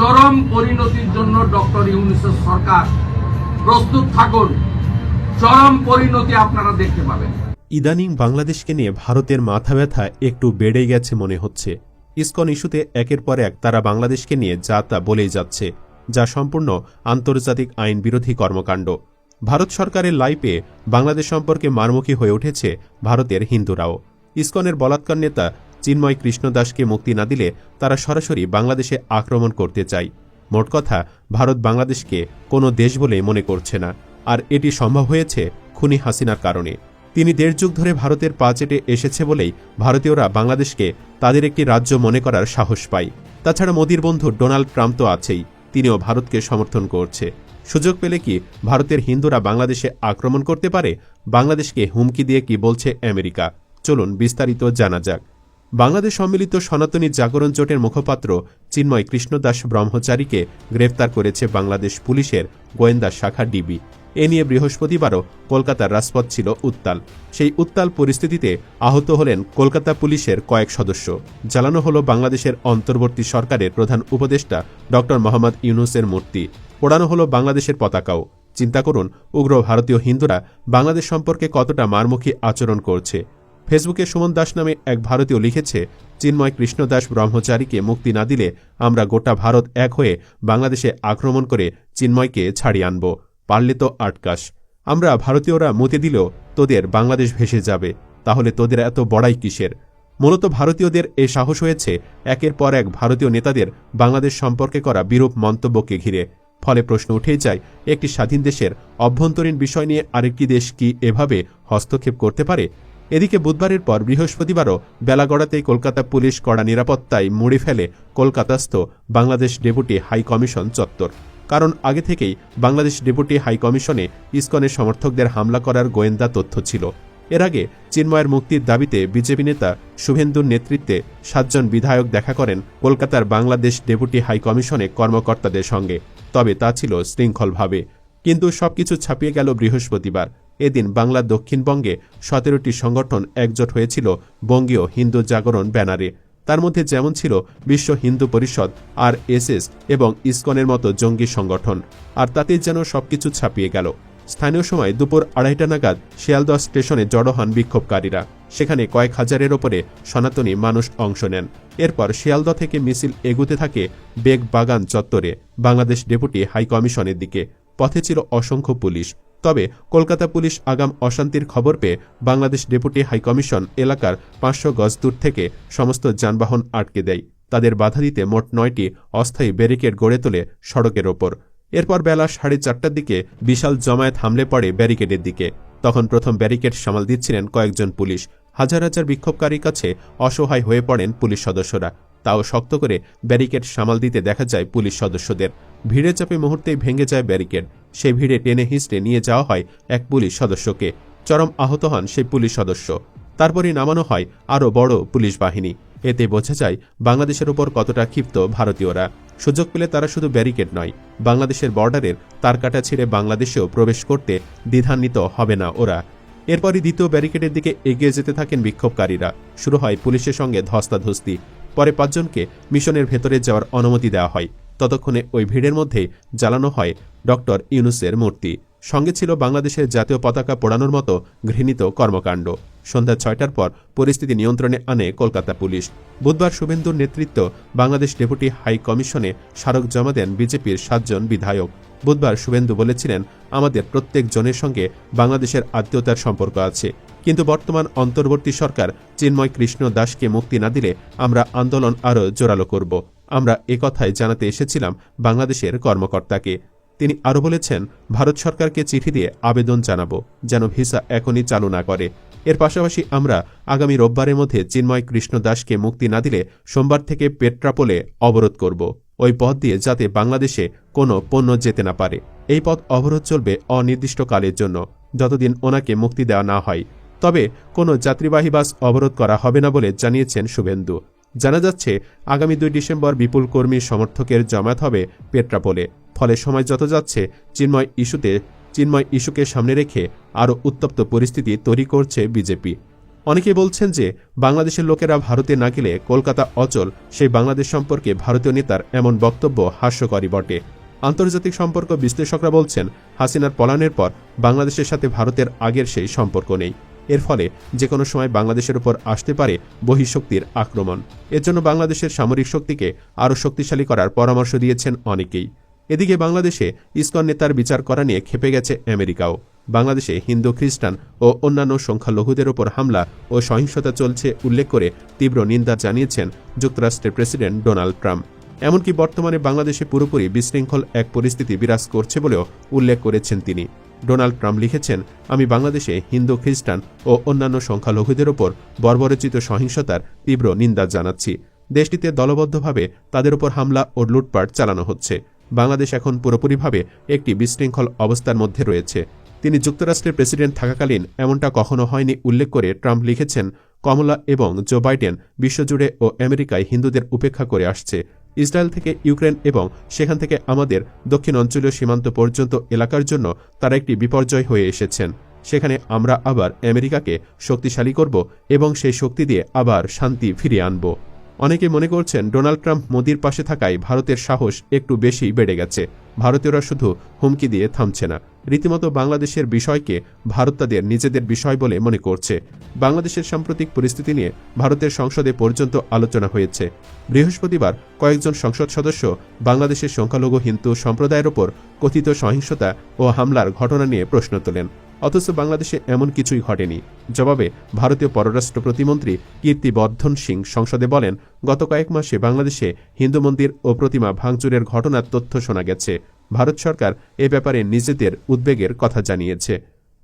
চরম পরিণতির জন্য ডক্টর ইউনিসেফ সরকার প্রস্তুত থাকুন। চরম পরিণতি আপনারা দেখতে পাবেন। ইদানিং বাংলাদেশকে নিয়ে ভারতের মাথা ব্যথা একটু বেড়ে গেছে মনে হচ্ছে। ইসকন ইস্যুতে একের পর এক তারা বাংলাদেশকে নিয়ে যা তা বলেই যাচ্ছে, যা সম্পূর্ণ আন্তর্জাতিক আইন বিরোধী কর্মকাণ্ড। ভারত সরকারের লাইপে বাংলাদেশ সম্পর্কে মারমুখী হয়ে উঠেছে ভারতের হিন্দুরাও। ইসকনের বলাৎকার নেতা চিন্ময় কৃষ্ণদাসকে মুক্তি না দিলে তারা সরাসরি বাংলাদেশে আক্রমণ করতে চায়। মোট কথা, ভারত বাংলাদেশকে কোনো দেশ বলে মনে করছে না। আর এটি সম্ভব হয়েছে খুনি হাসিনার কারণে। তিনি দেড় যুগ ধরে ভারতের পা চেটে এসেছে বলেই ভারতীয়রা বাংলাদেশকে তাদের একটি রাজ্য মনে করার সাহস পায়। তাছাড়া মোদির বন্ধু ডোনাল্ড ট্রাম্প তো আছেই, তিনিও ভারতকে সমর্থন করছে। সুযোগ পেলে কি ভারতের হিন্দুরা বাংলাদেশে আক্রমণ করতে পারে? বাংলাদেশকে হুমকি দিয়ে কি বলছে আমেরিকা? চলুন বিস্তারিত জানা যাক। বাংলাদেশ সম্মিলিত সনাতনী জাগরণ জোটের মুখপাত্র চিন্ময় কৃষ্ণদাস ব্রহ্মচারীকে গ্রেফতার করেছে বাংলাদেশ পুলিশের গোয়েন্দা শাখা ডিবি। এ নিয়ে বৃহস্পতিবারও কলকাতার রাজপথ ছিল উত্তাল। সেই উত্তাল পরিস্থিতিতে আহত হলেন কলকাতা পুলিশের কয়েক সদস্য। জ্বালানো হল বাংলাদেশের অন্তর্বর্তী সরকারের প্রধান উপদেষ্টা ড. মোহাম্মদ ইউনুসের মূর্তি। পোড়ানো হল বাংলাদেশের পতাকাও। চিন্তা করুন, উগ্র ভারতীয় হিন্দুরা বাংলাদেশ সম্পর্কে কতটা মারমুখী আচরণ করছে। ফেসবুকে সুমন দাস নামে এক ভারতীয় লিখেছে, চিন্ময় কৃষ্ণদাস ব্রহ্মচারীকে মুক্তি না দিলে আমরা গোটা ভারত এক হয়ে বাংলাদেশে আক্রমণ করে চিন্ময়কে ছাড়িয়ে আনব। পারলে তো আটকাস। আমরা ভারতীয়রা মতে দিলেও তোদের বাংলাদেশ ভেসে যাবে। তাহলে তোদের এত বড়াই কিসের? মূলত ভারতীয়দের এ সাহস হয়েছে একের পর এক ভারতীয় নেতাদের বাংলাদেশ সম্পর্কে করা বিরূপ মন্তব্যকে ঘিরে। ফলে প্রশ্ন উঠেই যায়, একটি স্বাধীন দেশের অভ্যন্তরীণ বিষয় নিয়ে আরেকটি দেশ কি এভাবে হস্তক্ষেপ করতে পারে? এদিকে বুধবারের পর বৃহস্পতিবারও বেলা গড়াতেই কলকাতা পুলিশ কড়া নিরাপত্তায় মুড়ে ফেলে কলকাতাস্থ বাংলাদেশ ডেপুটি হাই কমিশন চত্বর। কারণ আগে থেকেই বাংলাদেশ ডেপুটি হাই কমিশনে ইসকনের সমর্থকদের হামলা করার গোয়েন্দা তথ্য ছিল। এর আগে চিন্ময়ের মুক্তির দাবিতে বিজেপি নেতা শুভেন্দুর নেতৃত্বে সাতজন বিধায়ক দেখা করেন কলকাতার বাংলাদেশ ডেপুটি হাই কমিশনে কর্মকর্তাদের সঙ্গে। তবে তা ছিল শৃঙ্খলভাবে। কিন্তু সবকিছু ছাপিয়ে গেল বৃহস্পতিবার। এদিন বাংলার দক্ষিণবঙ্গে সতেরোটি সংগঠন একজোট হয়েছিল বঙ্গীয় হিন্দু জাগরণ ব্যানারে। তার মধ্যে যেমন ছিল বিশ্ব হিন্দু পরিষদ আর এসএস এবং ইসকনের মতো জঙ্গি সংগঠন। আর তাতেই যেন সবকিছু ছাপিয়ে গেল। স্থানীয় সময় দুপুর আড়াইটা নাগাদ শিয়ালদহ স্টেশনে জড়ো হন বিক্ষোভকারীরা। সেখানে কয়েক হাজারের ওপরে সনাতনী মানুষ অংশ নেন। এরপর শিয়ালদহ থেকে মিছিল এগুতে থাকে বেগ বাগান চত্বরে বাংলাদেশ ডেপুটি হাইকমিশনের দিকে। পথে ছিল অসংখ্য পুলিশ। তবে কলকাতা পুলিশ আগাম অশান্তির খবর পেয়ে বাংলাদেশ ডেপুটি হাইকমিশন এলাকার পাঁচশো গজ দূর থেকে সমস্ত যানবাহন আটকে দেয়। তাদের বাধা দিতে মোট নয়টি অস্থায়ী ব্যারিকেড গড়ে তোলে সড়কের ওপর। এরপর বেলা সাড়ে চারটার দিকে বিশাল জমায়েত হামলে পড়ে ব্যারিকেডের দিকে। তখন প্রথম ব্যারিকেড সামাল দিচ্ছিলেন কয়েকজন পুলিশ। হাজার হাজার বিক্ষোভকারীর কাছে অসহায় হয়ে পড়েন পুলিশ সদস্যরা। তাও শক্ত করে ব্যারিকেড সামাল দিতে দেখা যায় পুলিশ সদস্যদের। ভিড়ে চাপে মুহূর্তেই ভেঙে যায় ব্যারিকেড। সেই ভিড়ে টেনে হিঁচড়ে নিয়ে যাওয়া হয় এক পুলিশ সদস্যকে। চরম আহত হন সেই পুলিশ সদস্য। তারপরই নামানো হয় আরও বড় পুলিশ বাহিনী। এতে বোঝা যায় বাংলাদেশের ওপর কতটা ক্ষিপ্ত ভারতীয়রা। সুযোগ পেলে তারা শুধু ব্যারিকেড নয়, বাংলাদেশের বর্ডারের তারকাটা ছেড়ে বাংলাদেশেও প্রবেশ করতে দ্বিধান্বিত হবে না ওরা। এরপরই দ্বিতীয় ব্যারিকেডের দিকে এগিয়ে যেতে থাকেন বিক্ষোভকারীরা। শুরু হয় পুলিশের সঙ্গে ধস্তাধস্তি। পরে পাঁচজনকে মিশনের ভেতরে যাওয়ার অনুমতি দেওয়া হয়। ততক্ষণে ওই ভিড়ের মধ্যে জ্বালানো হয় ডক্টর ইউনুসের মূর্তি। সঙ্গে ছিল বাংলাদেশের জাতীয় পতাকা পোড়ানোর মতো ঘৃণিত কর্মকাণ্ড। সন্ধ্যা ছয়টার পর পরিস্থিতি নিয়ন্ত্রণে আনে কলকাতা পুলিশ। বুধবার শুভেন্দুর নেতৃত্ব বাংলাদেশ ডেপুটি হাই কমিশনে স্মারক জমা দেন বিজেপির সাতজন বিধায়ক। বুধবার শুভেন্দু বলেছিলেন, আমাদের প্রত্যেক জনের সঙ্গে বাংলাদেশের আত্মীয়তার সম্পর্ক আছে। কিন্তু বর্তমান অন্তর্বর্তী সরকার চিন্ময় কৃষ্ণ দাসকে মুক্তি না দিলে আমরা আন্দোলন আরও জোরালো করব। আমরা একথাই জানাতে এসেছিলাম বাংলাদেশের কর্মকর্তাকে। তিনি আরও বলেছেন, ভারত সরকারকে চিঠি দিয়ে আবেদন জানাব, যেন ভিসা এখনই চালু না করে। এর পাশাপাশি আমরা আগামী রোববারের মধ্যে চিন্ময় কৃষ্ণ দাসকে মুক্তি না দিলে সোমবার থেকে পেট্রাপোলে অবরোধ করব। ওই পথ দিয়ে যাতে বাংলাদেশে কোনো পণ্য যেতে না পারে। এই পথ অবরোধ চলবে অনির্দিষ্টকালের জন্য, যতদিন ওনাকে মুক্তি দেওয়া না হয়। তবে কোনো যাত্রীবাহী বাস অবরোধ করা হবে না বলে জানিয়েছেন শুভেন্দু। জানা যাচ্ছে, আগামী দুই ডিসেম্বর বিপুল কর্মী সমর্থকের জমায়েত হবে পেট্রাপোলে। ফলে সময় যত যাচ্ছে, চিন্ময় ইস্যুতে, চিন্ময় ইস্যুকে সামনে রেখে আরও উত্তপ্ত পরিস্থিতি তৈরি করছে বিজেপি। অনেকে বলছেন যে, বাংলাদেশের লোকেরা ভারতে না গেলে কলকাতা অচল, সেই বাংলাদেশ সম্পর্কে ভারতীয় নেতার এমন বক্তব্য হাস্যকরই বটে। আন্তর্জাতিক সম্পর্ক বিশ্লেষকরা বলছেন, হাসিনার পলায়নের পর বাংলাদেশের সাথে ভারতের আগের সেই সম্পর্ক নেই। এর ফলে যে কোনো সময় বাংলাদেশের উপর আসতে পারে বহিঃশক্তির আক্রমণ। এর জন্য বাংলাদেশের সামরিক শক্তিকে আরও শক্তিশালী করার পরামর্শ দিয়েছেন অনেকেই। এদিকে বাংলাদেশে ইসকন নেতার বিচার করা নিয়ে খেপে গেছে আমেরিকাও। বাংলাদেশে হিন্দু, খ্রিস্টান ও অন্যান্য সংখ্যালঘুদের ওপর হামলা ও সহিংসতা চলছে উল্লেখ করে তীব্র নিন্দা জানিয়েছেন যুক্তরাষ্ট্রের প্রেসিডেন্ট ডোনাল্ড ট্রাম্প। এমনকি বর্তমানে বাংলাদেশে পুরোপুরি বিশৃঙ্খল এক পরিস্থিতি বিরাজ করছে বলেও উল্লেখ করেছেন তিনি। ডোনাল্ড ট্রাম্প লিখেছেন, আমি বাংলাদেশে হিন্দু, খ্রিস্টান ও অন্যান্য সংখ্যালঘুদের ওপর বর্বরচিত সহিংসতার তীব্র নিন্দা জানাচ্ছি। দেশটিতে দলবদ্ধভাবে তাদের ওপর হামলা ও লুটপাট চালানো হচ্ছে। বাংলাদেশ এখন পুরোপুরিভাবে একটি বিশৃঙ্খল অবস্থার মধ্যে রয়েছে। তিনি যুক্তরাষ্ট্রের প্রেসিডেন্ট থাকাকালীন এমনটা কখনো হয়নি উল্লেখ করে ট্রাম্প লিখেছেন, কমলা এবং জো বাইডেন বিশ্বজুড়ে ও আমেরিকায় হিন্দুদের উপেক্ষা করে আসছে। ইসরায়েল থেকে ইউক্রেন এবং সেখান থেকে আমাদের দক্ষিণ অঞ্চলীয় সীমান্ত পর্যন্ত এলাকার জন্য তারা একটি বিপর্যয় হয়ে এসেছেন। সেখানে আমরা আবার আমেরিকাকে শক্তিশালী করব এবং সেই শক্তি দিয়ে আবার শান্তি ফিরিয়ে আনব। অনেকে মনে করছেন ডোনাল্ড ট্রাম্প মোদির পাশে থাকায় ভারতের সাহস একটু বেশি বেড়ে গেছে। ভারতীয়রা শুধু হুমকি দিয়ে থামছে না। রীতিমতো বাংলাদেশের বিষয়কে ভারত তাদের নিজেদের বিষয় বলে মনে করছে। বাংলাদেশের সাম্প্রতিক পরিস্থিতি নিয়ে ভারতের সংসদে পর্যন্ত আলোচনা হয়েছে। বৃহস্পতিবার কয়েকজন সংসদ সদস্য বাংলাদেশের সংখ্যালঘু হিন্দু সম্প্রদায়ের ওপর কথিত সহিংসতা ও হামলার ঘটনা নিয়ে প্রশ্ন তোলেন। অথচ বাংলাদেশে এমন কিছুই ঘটেনি। জবাবে ভারতীয় পররাষ্ট্র প্রতিমন্ত্রী কীর্তি বর্ধন সিং সংসদে বলেন, গত কয়েক মাসে বাংলাদেশে হিন্দু মন্দির ও প্রতিমা ভাঙচুরের ঘটনার তথ্য শোনা গেছে। ভারত সরকার এ ব্যাপারে নিজেদের উদ্বেগের কথা জানিয়েছে।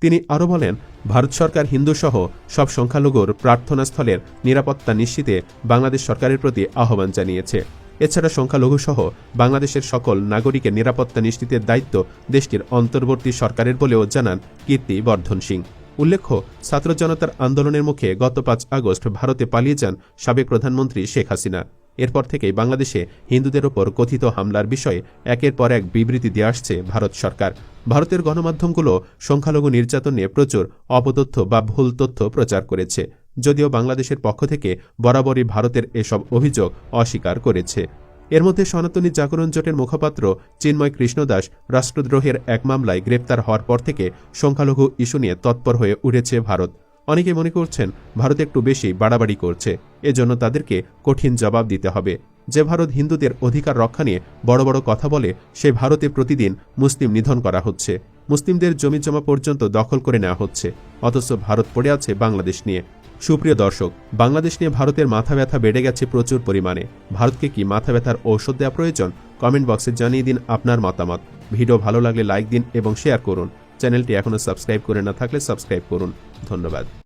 তিনি আরও বলেন, ভারত সরকার হিন্দুসহ সব সংখ্যালঘুর প্রার্থনাস্থলের নিরাপত্তা নিশ্চিতে বাংলাদেশ সরকারের প্রতি আহ্বান জানিয়েছে। এছাড়া সংখ্যালঘু সহ বাংলাদেশের সকল নাগরিকের নিরাপত্তা নিশ্চিতের দায়িত্ব দেশটির অন্তর্বর্তী সরকারের বলেও জানান কীর্তি বর্ধন সিং। উল্লেখ্য, ছাত্র জনতার আন্দোলনের মুখে গত পাঁচ আগস্ট ভারতে পালিয়ে যান সাবেক প্রধানমন্ত্রী শেখ হাসিনা। এরপর থেকেই বাংলাদেশে হিন্দুদের ওপর কথিত হামলার বিষয়ে একের পর এক বিবৃতি দিয়ে আসছে ভারত সরকার। ভারতের গণমাধ্যমগুলো সংখ্যালঘু নির্যাতন নিয়ে প্রচুর অপতথ্য বা ভুল তথ্য প্রচার করেছে, যদিও বাংলাদেশের পক্ষ থেকে বরাবরই ভারতের এসব অভিযোগ অস্বীকার করেছে। এর মধ্যে সনাতনী জাগরণ জোটের মুখপাত্র চিন্ময় কৃষ্ণদাস রাষ্ট্রদ্রোহের এক মামলায় গ্রেপ্তার হওয়ার পর থেকে সংখ্যালঘু ইস্যু নিয়ে তৎপর হয়ে উঠেছে ভারত। অনেকে মনে করছেন ভারত একটু বেশি বাড়াবাড়ি করছে, এজন্য তাদেরকে কঠিন জবাব দিতে হবে। যে ভারত হিন্দুদের অধিকার রক্ষা নিয়ে বড় বড় কথা বলে, সে ভারতে প্রতিদিন মুসলিম নিধন করা হচ্ছে। মুসলিমদের জমি জমা পর্যন্ত দখল করে নেওয়া হচ্ছে। অথচ ভারত পড়ে আছে বাংলাদেশ নিয়ে। সুপ্রিয় দর্শক, বাংলাদেশ নিয়ে ভারতের মাথা ব্যথা বেড়ে গেছে প্রচুর পরিমাণে। ভারতকে কি মাথা ব্যথার ঔষধ দেওয়া প্রয়োজন? কমেন্ট বক্সে জানিয়ে দিন আপনার মতামত। ভিডিও ভালো লাগলে লাইক দিন এবং শেয়ার করুন। চ্যানেলটি এখনও সাবস্ক্রাইব করে না থাকলে সাবস্ক্রাইব করুন। ধন্যবাদ।